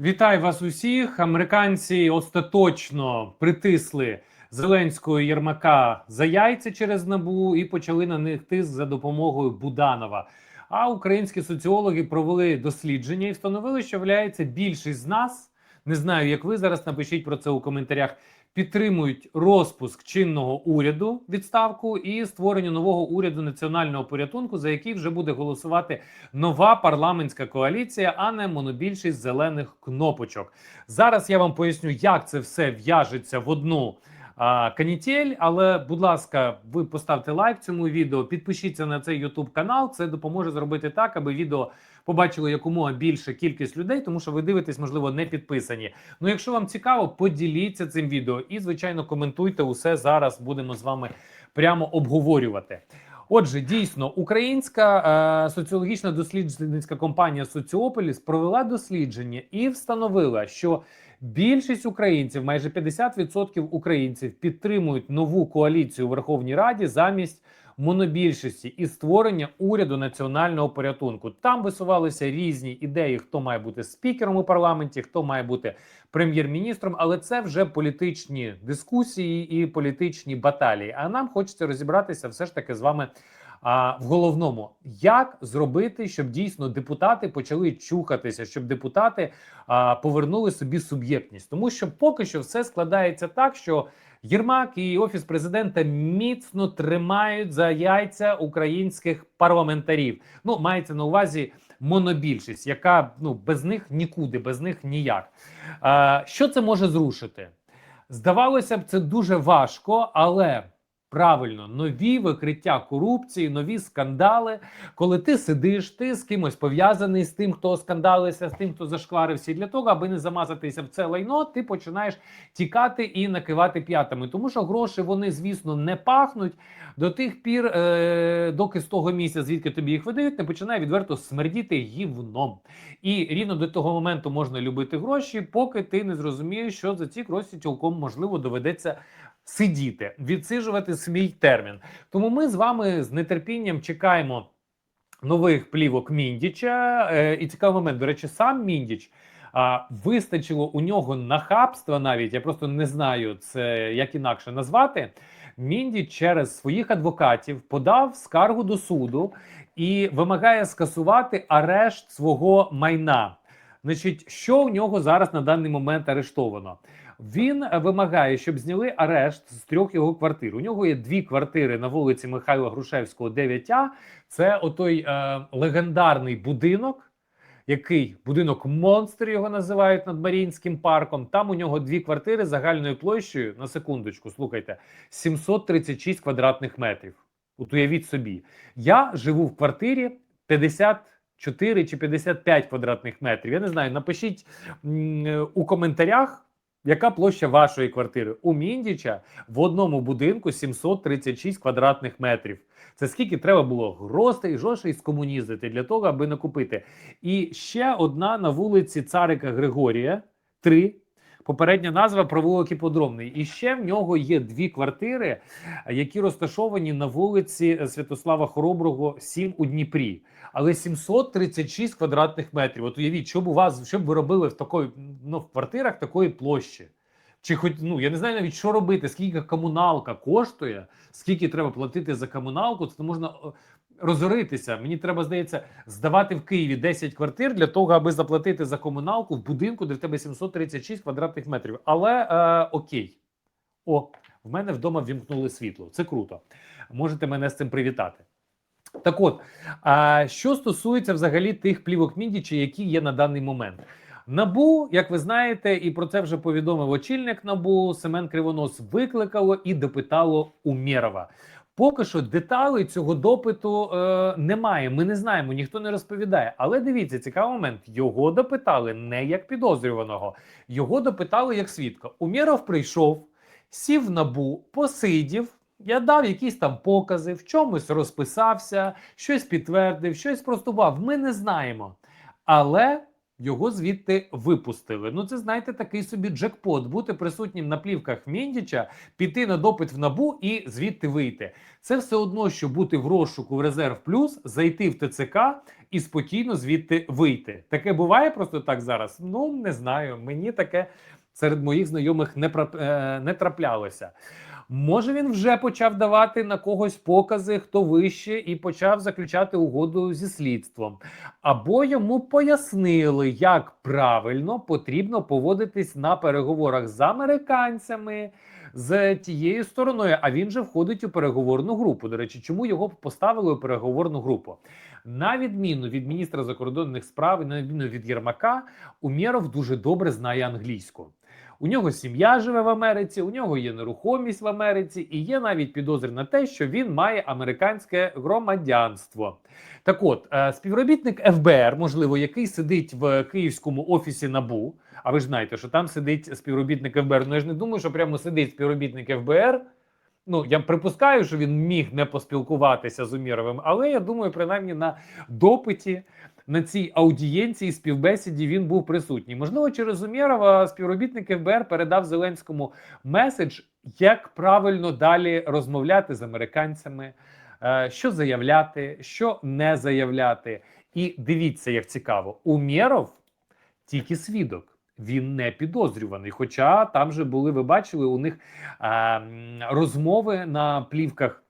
Вітаю вас усіх. Американці остаточно притисли Зеленського Єрмака за яйця через набу і почали на них тиск за допомогою Буданова. А українські соціологи провели дослідження і встановили, що виявляється більшість з нас. Не знаю, як ви зараз напишіть про це у коментарях. Підтримують розпуск чинного уряду відставку і створення нового уряду національного порятунку, за який вже буде голосувати нова парламентська коаліція, а не монобільшість зелених кнопочок. Зараз я вам поясню, як це все в'яжеться в одну канітель. Але, будь ласка, ви поставте лайк цьому відео, підпишіться на цей YouTube канал. Це допоможе зробити так, аби відео побачило якомога більша кількість людей, тому що ви дивитесь, можливо, не підписані. Ну, якщо вам цікаво, поділіться цим відео і, звичайно, коментуйте усе зараз. Будемо з вами прямо обговорювати. Отже, дійсно, українська е, соціологічна досліджницька компанія Соціополіс провела дослідження і встановила, що більшість українців, майже 50% українців, підтримують нову коаліцію у Верховній Раді замість монобільшості і створення уряду національного порятунку. Там висувалися різні ідеї, хто має бути спікером у парламенті, хто має бути прем'єр-міністром, але це вже політичні дискусії і політичні баталії. А нам хочеться розібратися все ж таки з вами. А в головному, як зробити, щоб дійсно депутати почали чухатися, щоб депутати а, повернули собі суб'єктність, тому що поки що все складається так, що Єрмак і офіс президента міцно тримають за яйця українських парламентарів. Ну мається на увазі монобільшість, яка ну без них нікуди, без них ніяк. А, що це може зрушити? Здавалося б, це дуже важко, але правильно нові викриття корупції, нові скандали. Коли ти сидиш, ти з кимось пов'язаний з тим, хто скандалився, з тим, хто зашкварився, і для того, аби не замазатися в це лайно, ти починаєш тікати і накивати п'ятами. Тому що гроші вони, звісно, не пахнуть до тих пір, е- доки з того місця, звідки тобі їх видають, не починає відверто смердіти гівном. І рівно до того моменту можна любити гроші, поки ти не зрозумієш, що за ці гроші цілком можливо доведеться сидіти, відсиджувати свій термін. Тому ми з вами з нетерпінням чекаємо нових плівок Міндіча. Е, і цікавий момент, до речі, сам Міндіч. А вистачило у нього нахабства навіть, я просто не знаю це як інакше назвати. Мінді через своїх адвокатів подав скаргу до суду і вимагає скасувати арешт свого майна. Значить, що у нього зараз на даний момент арештовано? Він вимагає, щоб зняли арешт з трьох його квартир. У нього є дві квартири на вулиці Михайла Грушевського, 9А. Це отой е, легендарний будинок, який будинок монстр його називають над Маріїнським парком. Там у нього дві квартири загальною площею на секундочку. Слухайте, 736 квадратних метрів. От уявіть собі, я живу в квартирі 54 чи 55 квадратних метрів. Я не знаю. Напишіть м, у коментарях. Яка площа вашої квартири? У Міндіча в одному будинку 736 квадратних метрів. Це скільки треба було грошей, жошей скомунізити для того, аби накупити. І ще одна на вулиці Царика Григорія, три. Попередня назва провулок іподромний. І ще в нього є дві квартири, які розташовані на вулиці Святослава Хороброго, 7 у Дніпрі. Але 736 квадратних метрів. От уявіть, що б у вас що б ви робили в такої ну, в квартирах такої площі? Чи хоч ну я не знаю навіть що робити, скільки комуналка коштує, скільки треба платити за комуналку, це можна розоритися. Мені треба, здається, здавати в Києві 10 квартир для того, аби заплатити за комуналку в будинку, де в тебе 736 квадратних метрів. Але е, окей, о, в мене вдома вімкнули світло. Це круто. Можете мене з цим привітати. Так от, а що стосується взагалі тих плівок Міндіча, які є на даний момент. Набу, як ви знаєте, і про це вже повідомив очільник Набу Семен Кривонос, викликало і допитало Умєрова. Поки що деталей цього допиту е, немає. Ми не знаємо, ніхто не розповідає. Але дивіться, цікавий момент. Його допитали не як підозрюваного, його допитали як свідка. Умєров прийшов, сів набу, посидів. Я дав якісь там покази, в чомусь розписався, щось підтвердив, щось простував. Ми не знаємо. Але його звідти випустили. Ну, це знаєте, такий собі джекпот бути присутнім на плівках Міндіча, піти на допит в набу і звідти вийти. Це все одно, що бути в розшуку в резерв плюс, зайти в ТЦК і спокійно звідти вийти. Таке буває просто так зараз. Ну не знаю. Мені таке серед моїх знайомих не, е, не траплялося. Може, він вже почав давати на когось покази, хто вище, і почав заключати угоду зі слідством, або йому пояснили, як правильно потрібно поводитись на переговорах з американцями. З тією стороною, а він же входить у переговорну групу. До речі, чому його поставили у переговорну групу? На відміну від міністра закордонних справ, на відміну від Єрмака, Умєров дуже добре знає англійську. У нього сім'я живе в Америці, у нього є нерухомість в Америці, і є навіть підозри на те, що він має американське громадянство. Так от, е, співробітник ФБР, можливо, який сидить в київському офісі НАБУ. А ви ж знаєте, що там сидить співробітник ФБР. Ну я ж не думаю, що прямо сидить співробітник ФБР. Ну, я припускаю, що він міг не поспілкуватися з Уміровим, але я думаю, принаймні на допиті на цій аудієнції співбесіді він був присутній. Можливо, через Умєрова співробітник ФБР передав Зеленському меседж, як правильно далі розмовляти з американцями, е, що заявляти, що не заявляти. І дивіться, як цікаво, Умєров тільки свідок. Він не підозрюваний. Хоча там же були, ви бачили, у них е, розмови на плівках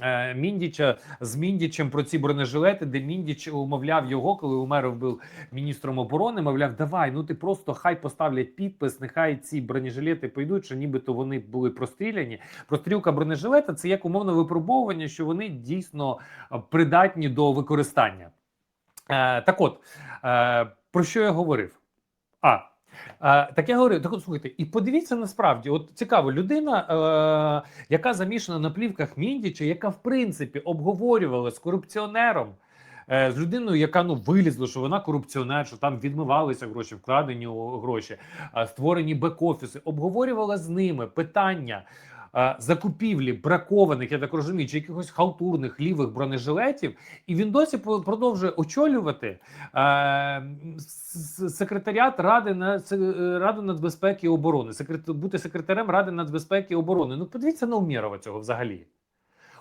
е, Міндіча з Міндічем про ці бронежилети, де Міндіч умовляв його, коли Умеров був міністром оборони. Мовляв, давай, ну ти просто хай поставлять підпис, нехай ці бронежилети пойдуть, що нібито вони були простріляні. Прострілка бронежилета це як умовне випробовування, що вони дійсно придатні до використання. Е, так от, е, про що я говорив? А, е, так я говорю, так от слухайте, і подивіться насправді, от цікаво, людина, е, яка замішана на плівках Міндіча, яка в принципі обговорювала з корупціонером, е, з людиною, яка ну вилізла, що вона корупціонер, що там відмивалися гроші, вкладені у гроші, е, створені бек-офіси, обговорювала з ними питання. Закупівлі бракованих, я так розумію, чи якихось халтурних лівих бронежилетів, і він досі продовжує очолювати секретаріат Ради на е, Ради нацбезпеки і оборони, бути секретарем Ради нацбезпеки і оборони. Ну, подивіться на Умєрова цього взагалі.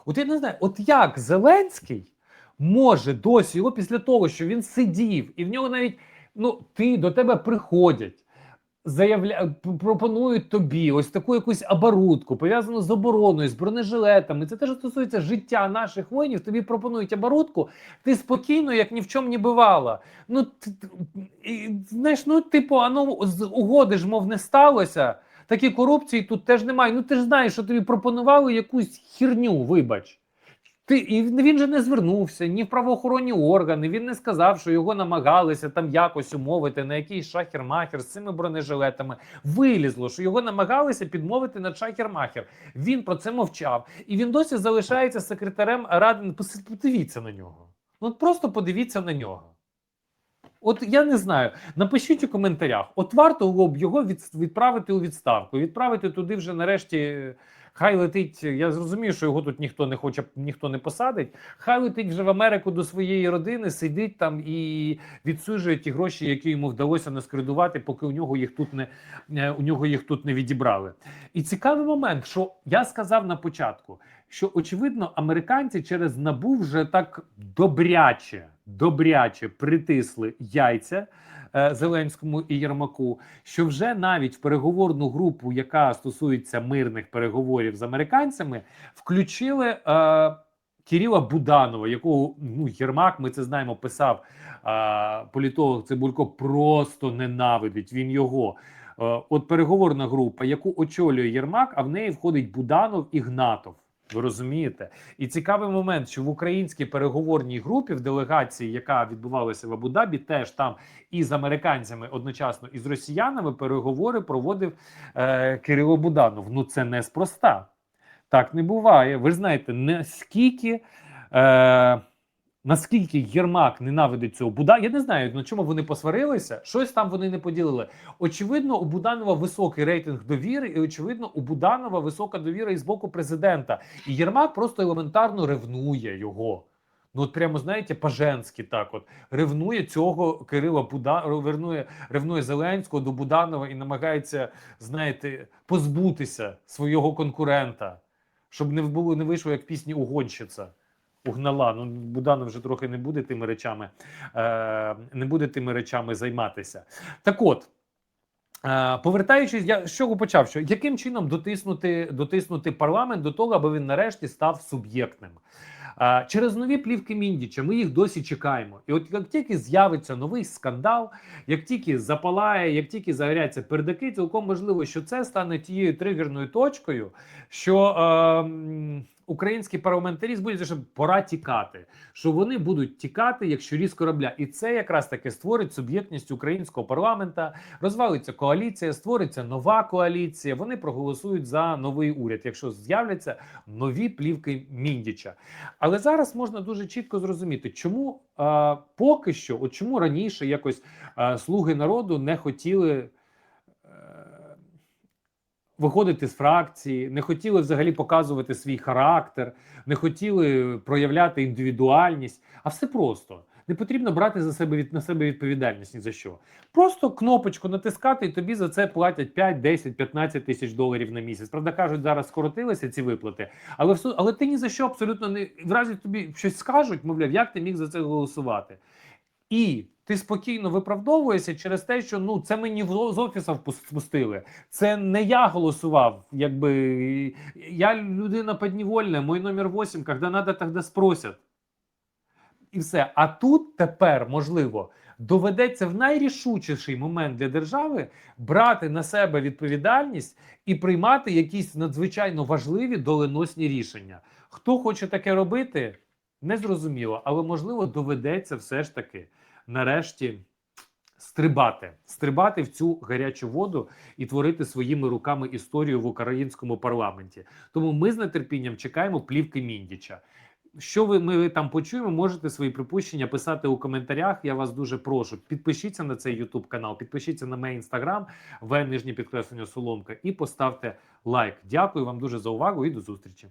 От я не знаю, от як Зеленський може досі його після того, що він сидів, і в нього навіть ну, ти до тебе приходять. Заявля... пропонують тобі ось таку якусь оборудку, пов'язану з обороною, з бронежилетами. Це теж стосується життя наших воїнів. Тобі пропонують оборудку, ти спокійно, як ні в чому не бувало. Ну т- т- знаєш, ну типу, а ну з угоди ж мов не сталося. Такі корупції тут теж немає. Ну ти ж знаєш, що тобі пропонували якусь херню, вибач. Ти і він же не звернувся ні в правоохоронні органи. Він не сказав, що його намагалися там якось умовити на якийсь шахер-махер з цими бронежилетами. Вилізло, що його намагалися підмовити на шахер-махер. Він про це мовчав, і він досі залишається секретарем ради. Подивіться на нього. Ну просто подивіться на нього. От я не знаю. Напишіть у коментарях. От варто було б його від, відправити у відставку, відправити туди вже нарешті. Хай летить. Я зрозумію, що його тут ніхто не хоче, ніхто не посадить. Хай летить вже в Америку до своєї родини, сидить там і відсуджує ті гроші, які йому вдалося наскридувати, поки у нього їх тут не у нього їх тут не відібрали. І цікавий момент, що я сказав на початку, що очевидно американці через набу вже так добряче, добряче притисли яйця. е, Зеленському і Єрмаку, що вже навіть в переговорну групу, яка стосується мирних переговорів з американцями, включили е, Кирила Буданова, якого ну Єрмак, ми це знаємо, писав е, політолог Цибулько, просто ненавидить. Він його. Е, от переговорна група, яку очолює Єрмак, а в неї входить Буданов і Гнатов. Ви розумієте? І цікавий момент, що в українській переговорній групі в делегації, яка відбувалася в Абу-Дабі, теж там і з американцями одночасно, і з росіянами переговори проводив е, Кирило Буданов. Ну це неспроста. Так не буває. Ви знаєте, наскільки. Е, Наскільки Єрмак ненавидить цього Буда, я не знаю на чому вони посварилися. Щось там вони не поділили. Очевидно, у Буданова високий рейтинг довіри, і очевидно, у Буданова висока довіра і з боку президента. І Єрмак просто елементарно ревнує його. Ну, от прямо знаєте, по-женськи так от ревнує цього Кирила Буда, ревнує, ревнує Зеленського до Буданова і намагається, знаєте, позбутися свого конкурента, щоб не було не вийшло як пісні угонщиця. Угнала. Ну Буданов вже трохи не буде тими речами, е, не буде тими речами займатися. Так от. Е, Повертаючись, я з чого почав? Що яким чином дотиснути, дотиснути парламент до того, аби він нарешті став суб'єктним? Е, Через нові плівки Міндіча ми їх досі чекаємо. І от як тільки з'явиться новий скандал, як тільки запалає, як тільки загоряться пердаки, цілком можливо, що це стане тією тригерною точкою, що е, українські парламентарі збудуть, що пора тікати, що вони будуть тікати, як щурі з корабля, і це якраз таки створить суб'єктність українського парламента. Розвалиться коаліція, створиться нова коаліція. Вони проголосують за новий уряд, якщо з'являться нові плівки Міндіча. Але зараз можна дуже чітко зрозуміти, чому е, поки що, от чому раніше якось е, слуги народу не хотіли. Виходити з фракції, не хотіли взагалі показувати свій характер, не хотіли проявляти індивідуальність. А все просто не потрібно брати за себе від на себе відповідальність ні за що. Просто кнопочку натискати, і тобі за це платять 5, 10, 15 тисяч доларів на місяць. Правда, кажуть, зараз скоротилися ці виплати, але все, але ти ні за що абсолютно не в разі тобі щось скажуть, мовляв, як ти міг за це голосувати. І ти спокійно виправдовуєшся через те, що ну це мені з офісу спустили. Це не я голосував. Якби я людина підневольна, мій номер 8, коли треба, тоді спросять. І все. А тут тепер, можливо, доведеться в найрішучіший момент для держави брати на себе відповідальність і приймати якісь надзвичайно важливі доленосні рішення. Хто хоче таке робити, незрозуміло, але можливо доведеться все ж таки нарешті стрибати, стрибати в цю гарячу воду і творити своїми руками історію в українському парламенті. Тому ми з нетерпінням чекаємо плівки Міндіча. Що ви ми там почуємо? Можете свої припущення писати у коментарях. Я вас дуже прошу. Підпишіться на цей YouTube канал, підпишіться на мій інстаграм, в нижнє підкреслення Соломка, і поставте лайк. Дякую вам дуже за увагу і до зустрічі.